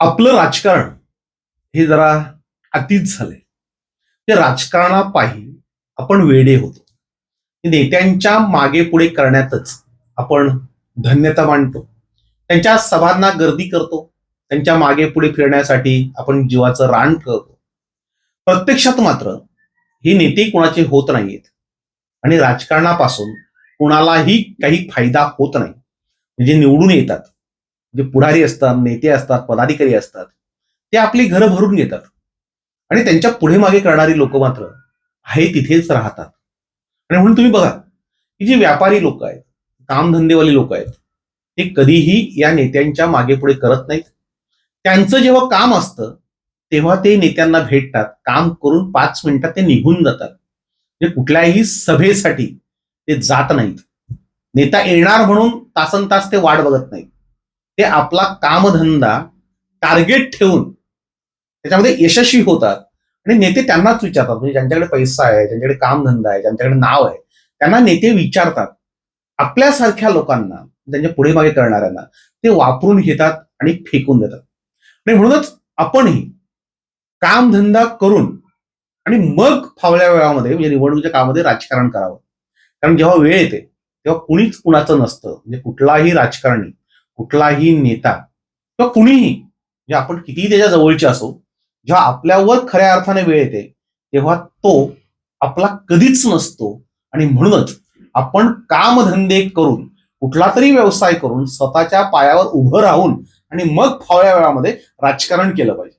आपलं राजकारण हे जरा अतीच झाले ते राजकारणापायी आपण वेडे होतो. नेत्यांच्या मागे पुढे करण्यातच आपण धन्यता मांडतो. त्यांच्या सभांना गर्दी करतो. त्यांच्या मागे पुढे फिरण्यासाठी आपण जीवाचं रान करतो प्रत्यक्षात मात्र हे नेते कोणाचे होत नाहीत आणि राजकारणापासून कुणालाही काही फायदा होत नाही. म्हणजे निवडून येतात. जे पुढारी असतात नेते असतात पदाधिकारी असतात ते आपली घरं भरून घेतात. आणि त्यांच्या पुढे मागे करणारी लोक मात्र आहे तिथेच राहतात. आणि म्हणून तुम्ही बघा की जे व्यापारी लोक आहेत कामधंदेवाले लोक आहेत ते कधीही या नेत्यांच्या मागे पुढे करत नाहीत. त्यांचं जेव्हा काम असतं तेव्हा ते नेत्यांना भेटतात काम करून पाच मिनिटात ते निघून जातात. म्हणजे कुठल्याही सभेसाठी ते जात नाहीत. नेता येणार म्हणून तासन तास ते वाट बघत नाहीत. ते आपला कामधंदा टार्गेट ठेवून त्याच्यामध्ये यशस्वी होतात. आणि नेते त्यांनाच विचारतात. म्हणजे ज्यांच्याकडे पैसा आहे ज्यांच्याकडे कामधंदा आहे ज्यांच्याकडे नाव आहे त्यांना नेते विचारतात. आपल्यासारख्या लोकांना त्यांच्या पुढे मागे करणाऱ्यांना ते वापरून घेतात आणि फेकून देतात. आणि म्हणूनच आपणही कामधंदा करून आणि मग फावल्या वेळामध्ये म्हणजे निवडणुकीच्या कामामध्ये राजकारण करावं. कारण जेव्हा वेळ येते तेव्हा कुणीच कुणाचं नसतं. म्हणजे कुठलाही राजकारणी कुठलाही नेता किंवा कुणीही म्हणजे आपण कितीही त्याच्या जवळचे असो जेव्हा आपल्यावर खऱ्या अर्थाने वेळ येते तेव्हा तो आपला कधीच नसतो. आणि म्हणूनच आपण कामधंदे करून कुठला तरी व्यवसाय करून स्वतःच्या पायावर उभं राहून आणि मग फावल्या वेळामध्ये राजकारण केलं पाहिजे.